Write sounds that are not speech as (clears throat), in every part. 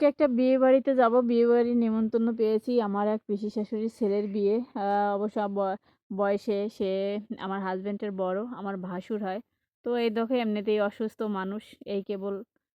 আজকে একটা বিয়ে বাড়িতে যাব। বিয়ে বাড়ির নেমন্তন্ন পেয়েছি আমার এক পিসি শাশুড়ির ছেলের বিয়ে। অবশ্য বয়সে সে আমার হাজব্যান্ডের বড়, আমার ভাসুর হয়। তো এই দেখো এমনিতেই অসুস্থ মানুষ। এই কেবল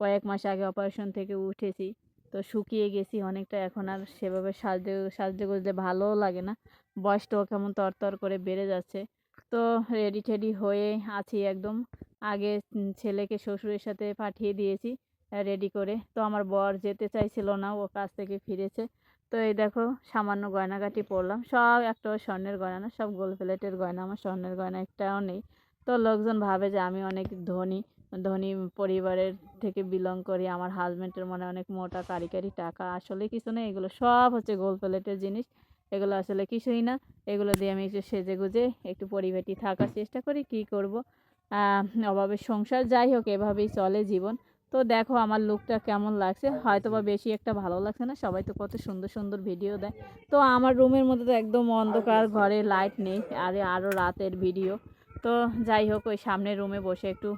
কয়েক মাস আগে অপারেশন থেকে উঠেছি। তো শুকিয়ে গেছি অনেকটা। এখন আর সেভাবে সাজতে সাজতে গুজতে ভালোও লাগে না। বয়সটাও কেমন তরতর করে বেড়ে যাচ্ছে। তো রেডি টেডি হয়ে আছি একদম। আগে ছেলেকে শ্বশুরের সাথে পাঠিয়ে দিয়েছি। রেডি করে। তো আমার বর যেতে চাইছিল না ও কাজ থেকে ফিরেছে। তো এই দেখো সামান্য গয়নাগাটি পরলাম। সব একটা স্বর্ণের গয়না না সব গোল্ড প্লেটের গয়না। আমার স্বর্ণের গয়না একটাও নেই। তো লোকজন ভাবে যে আমি অনেক ধনী ধনী পরিবারের থেকে বিলং করি। আমার হাজব্যান্ডের মনে অনেক মোটা কারি কারি টাকা আসলে কিছু নেই। এগুলো সব হচ্ছে গোল্ড প্লেটের জিনিস। এগুলো আসলে কিছুই না। এগুলো দিয়ে আমি একটু সেজে গুজে একটু পরিবেটি থাকার চেষ্টা করি। কি করব? আহ, অভাবের সংসার যাই হোক এভাবেই চলে জীবন। তো দেখো আমার লুকটা কেমন লাগছে। হয়তো বা বেশি একটা ভালো লাগছে না সবাই তো কত সুন্দর সুন্দর ভিডিও দেয়। তো আমার রুমের মধ্যে তো একদম অন্ধকার ঘরে লাইট নেই আরে আরও রাতের ভিডিও তো যাই হোক ওই সামনের রুমে বসে একটু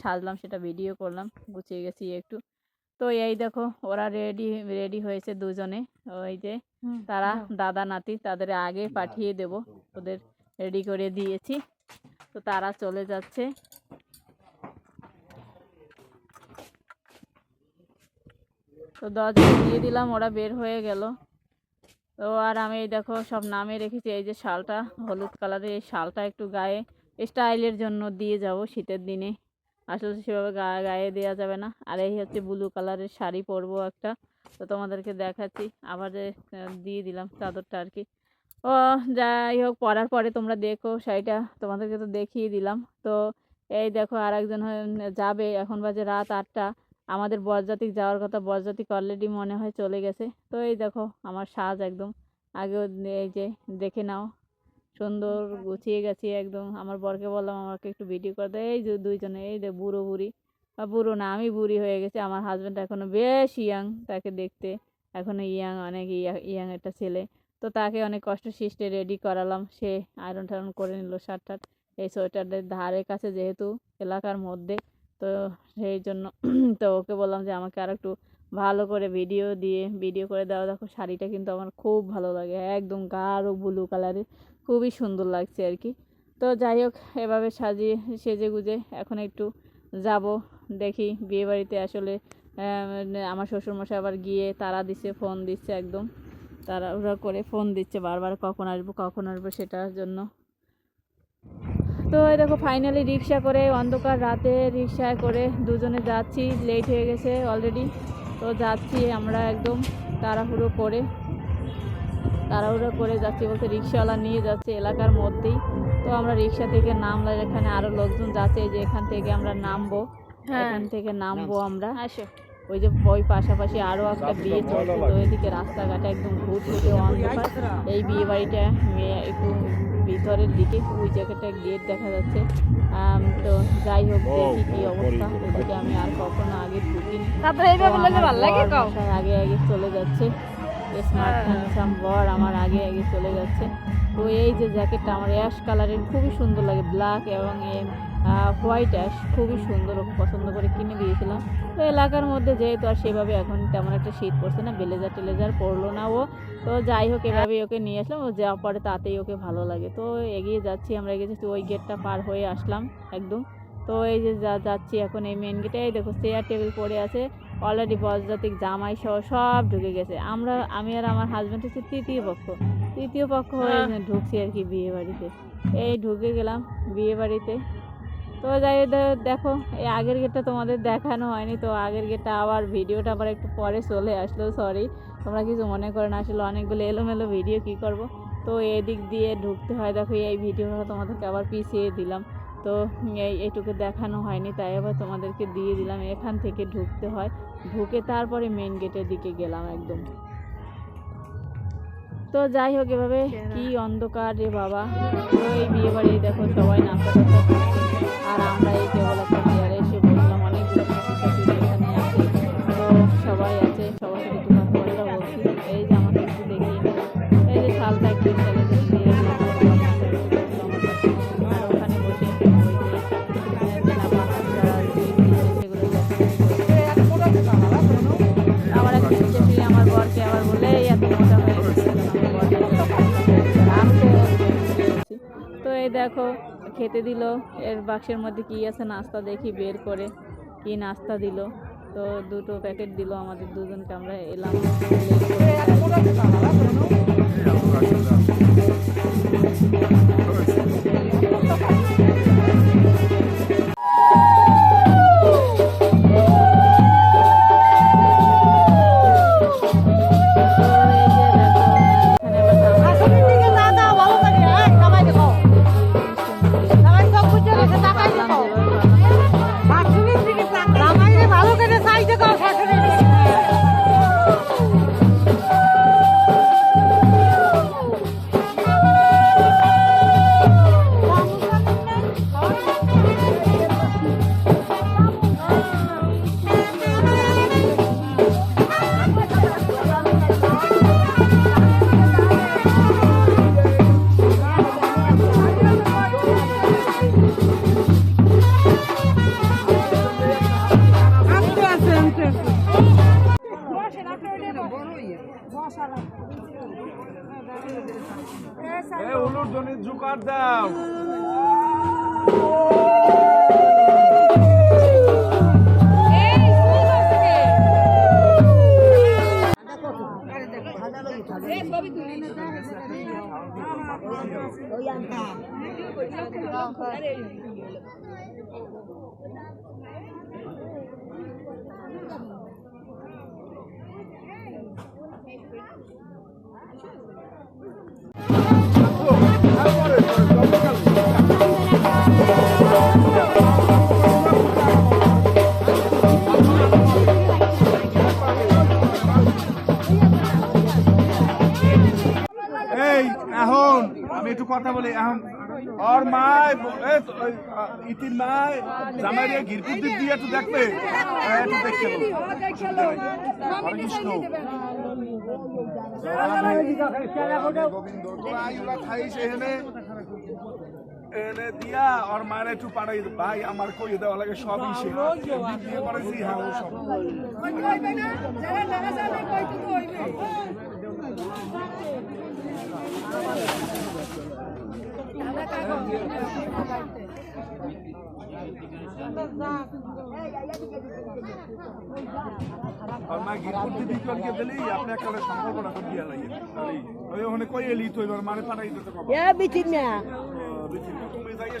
সাজলাম সেটা ভিডিও করলাম গুছিয়ে গেছি একটু। তো এই দেখো ওরা রেডি রেডি হয়েছে দুজনে। ওই যে তারা দাদা নাতি তাদের আগে পাঠিয়ে দেব ওদের রেডি করে দিয়েছি। তো তারা চলে যাচ্ছে। তো দরজা দিয়ে দিলাম, ওরা বের হয়ে গেল। তো আর আমি দেখো সব নামে রেখেছি, এই যে শালটা, হলুদ কালারের এই শালটা একটু গায়ে স্টাইলের জন্য দিয়ে যাব শীতের দিনে। আসলে সেভাবে গায়ে গায়ে দেওয়া যাবে না। আর এই হচ্ছে ব্লু কালারের শাড়ি পরবো একটা, তো তোমাদেরকে দেখাচ্ছি। আবার যে দিয়ে দিলাম চাদরটা আর কি। ও, যাই হোক, পরার পরে তোমরা দেখো শাড়িটা, তোমাদেরকে তো দেখিয়ে দিলাম। তো এই দেখো আর একজন যাবে, এখন বাজে রাত আটটা। আমাদের বরযাত্রী যাওয়ার কথা, বরযাত্রী অলরেডি মনে হয় চলে গেছে। তো এই দেখো, আমার সাজ একদম। আগেও এই যে দেখে নাও, সুন্দর গুছিয়ে গেছি একদম। আমার বরকে বললাম, আমাকে একটু ভিডিও করে দেয় এই যে দুইজনে, এই যে বুড়ো বুড়ি। বা বুড়ো না, আমি বুড়ি হয়ে গেছি। আমার হাজব্যান্ড এখনও বেশ ইয়াং তাকে দেখতে এখনও ইয়াং অনেক ইয়া ইয়াং একটা ছেলে। তো তাকে অনেক কষ্ট সৃষ্টে রেডি করালাম। সে আয়রন টায়রন করে নিল শার্ট টার্ট এই সোয়েটারের ধারে কাছে যেহেতু এলাকার মধ্যে তো সেই জন্য (clears throat) তো ওকে বললাম যে আমাকে আর একটু ভালো করে ভিডিও দিয়ে ভিডিও করে দেওয়া দেখো শাড়িটা কিন্তু আমার খুব ভালো লাগে, একদম গাঢ় ব্লু কালারের খুবই সুন্দর লাগছে আর কি। তো যাই হোক, এভাবে সাজিয়ে, সেজে গুজে এখন একটু যাব, দেখি বিয়েবাড়িতে আসলে আমার শ্বশুরমশাই আবার গিয়ে তারা দিচ্ছে ফোন দিচ্ছে একদম। তারা ওরা করে ফোন দিচ্ছে বারবার, কখন আসব কখন আসব সেটার জন্য। তো এই দেখো ফাইনালি রিক্সা করে অন্ধকার রাতে রিক্সায় করে দুজনে যাচ্ছি। লেট হয়ে গেছে অলরেডি তো যাচ্ছি আমরা একদম তাড়াহুড়ো করে। তাড়াহুড়ো করে যাচ্ছি বলতে রিক্সাওয়ালা নিয়ে যাচ্ছে এলাকার মধ্যেই। তো আমরা রিক্সা থেকে নামলাম এখানে আরও লোকজন যাচ্ছে যে এখান থেকে আমরা নামবো। এখান থেকে নামবো আমরা। ওই যে ওই পাশাপাশি আরও একটা বিয়ে চলছে তো এদিকে রাস্তাঘাটে একদম ঘুট ঘুটে অন্ধকার। এই বিয়ে বাড়িটা একটু ভিতরের দিকে ওই জায়গাটা গেট দেখা যাচ্ছে। আম, তো যাই হোক দেখি কি অবস্থা। ওদিকে আমি আর কখনো আগে মশাই আগে আগে চলে যাচ্ছে। স্মার্ট হ্যাঁ। বর আমার আগে আগে চলে যাচ্ছে। তো এই যে জ্যাকেটটা আমার অ্যাশ কালারের খুবই সুন্দর লাগে। ব্ল্যাক এবং হোয়াইট অ্যাশ খুবই সুন্দর পছন্দ করে কিনে দিয়েছিলাম। তো এলাকার মধ্যে যেহেতু আর সেভাবে এখন তেমন একটা শীত পড়ছে না ব্লেজার টেলেজার পরলো না ও। তো যাই হোক এভাবেই ওকে নিয়ে আসলাম ও যাওয়ার পরে তাতেই ওকে ভালো লাগে। তো এগিয়ে যাচ্ছি আমরা এগিয়ে যাচ্ছি ওই গেটটা পার হয়ে আসলাম একদম। তো এই যে যা যাচ্ছি এখন এই মেন গেটে এই দেখো চেয়ার টেবিল পড়ে আছে। অলরেডি বজ্রাতিক জামাই সহ সব ঢুকে গেছে। আমরা আমি আর আমার হাজব্যান্ড হচ্ছে তৃতীয় পক্ষ। তৃতীয় পক্ষ হয়ে হ্যাঁ। ঢুকছি আর কি বিয়ে বাড়িতে। এই ঢুকে গেলাম বিয়ে বাড়িতে। তো যাই দেখো, এই আগের গেটটা তোমাদের দেখানো হয়নি, তো আগের গেটটা আবার ভিডিওটা আবার একটু পরে চলে আসলো সরি তোমরা কিছু মনে করে না, আসলে অনেকগুলো এলোমেলো ভিডিও কি করব? তো এদিক দিয়ে ঢুকতে হয়, দেখো, এই ভিডিওটা তোমাদেরকে আবার পিছিয়ে দিলাম। তো এই এইটুকু দেখানো হয়নি, তাই আবার তোমাদেরকে দিয়ে দিলাম, এখান থেকে ঢুকতে হয়। ঢুকে তারপরে মেন গেটের দিকে গেলাম একদম। তো যাই হোক এভাবে কি অন্ধকার রে বাবা। এই বিয়ে বাড়ি দেখো সবাই টাচা আর আমরা এই কেবল একটা চেয়ারে এসে বললাম অনেক সবাই এখানে আছে। তো সবাই আছে সবার সাথে দেখো, খেতে দিল। এর বাক্সের মধ্যে কি আছে নাস্তা দেখি, বের করে কি নাস্তা দিল। তো দুটো প্যাকেট দিল আমাদের দুজনকে, আমরা এলাম। উলুর ধ্বনি জুকার দাও। এই ইতির মায় জামাই রে গিরপুর দিক দিয়ে একটু দেখবে হ্যাঁ, একটু কৃষ্ণ তোরা এখানে এনে দিয়া ওর মায়ের একটু পাড়াই। ভাই আমার কই দেওয়া লাগে সবই সে বিয়ে করেছি হ্যাঁ সব আর মানে পাঠাই দিতে কব না তুমি যাইয়ে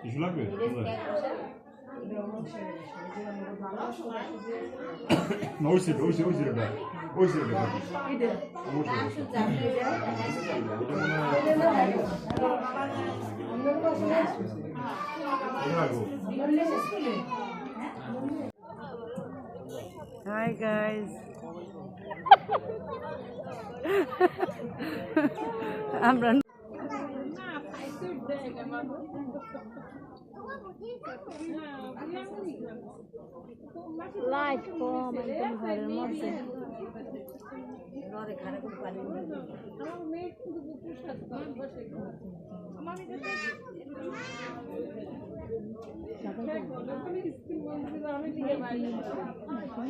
কিছু লাগবে না ওই সেটা ওই সেটা ওই সেটা ওই সেটা অবশ্যই হাই গাইস আমরা লাইট কম একদম ঘরের মধ্যে।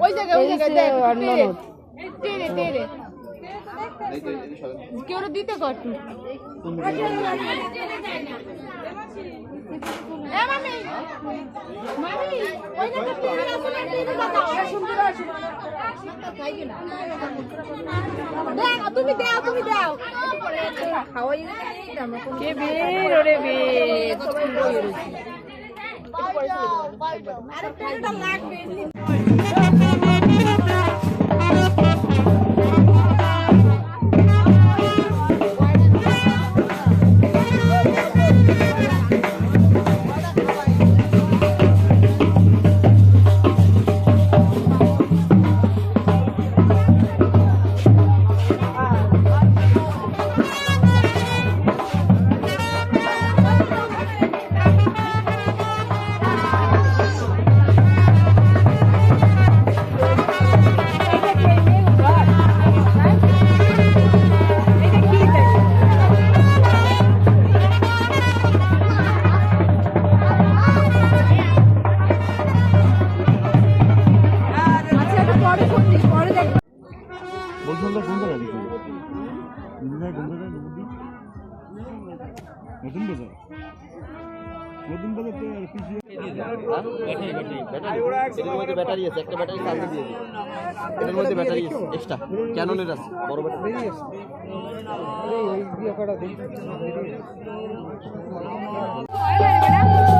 ওই জায়গায় ওই জায়গায় টেরে টেরে। কেউ দিতে দেখ তুমি দাও তুমি দাও। কে বের ওরে বের। লাগবে। এটার মধ্যে ব্যাটারি আছে একটা ব্যাটারি চার্জে দিয়ে দিই এটার মধ্যে ব্যাটারি আছে এক্সট্রা ক্যাননের আছে বড় ব্যাটারি বাজারে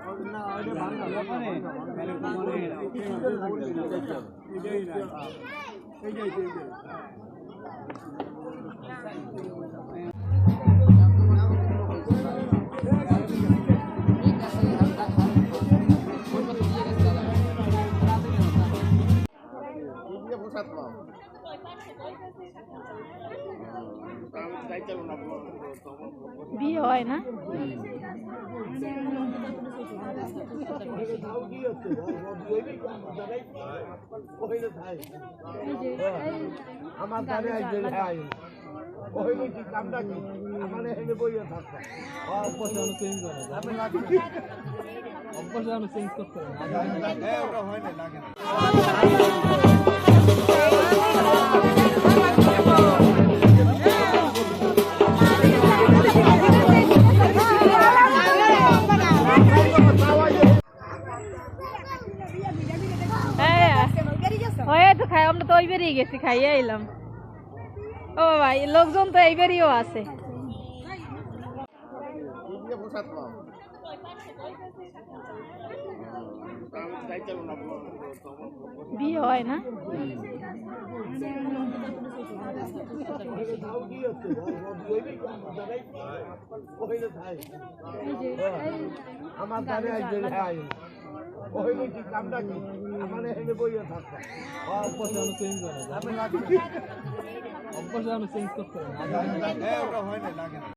তো আছে আমার আইছে ভাই ওই কি কামটা কি আমার এখানে বইয়া থাকতো অপছন্দ চেঞ্জ করে লাগবে অপছন্দ চেঞ্জ করতে হয় গেছি খাইয়ে এলাম ও ভাই লোকজন তো এইবারইও আছে। বিয়ে হয় না? আমার ওইলে কি কামটা কি? আমার এখানে বইয়া থাকতো আমি চেঞ্জ করে আপনি অপছন্দ চেঞ্জ করতে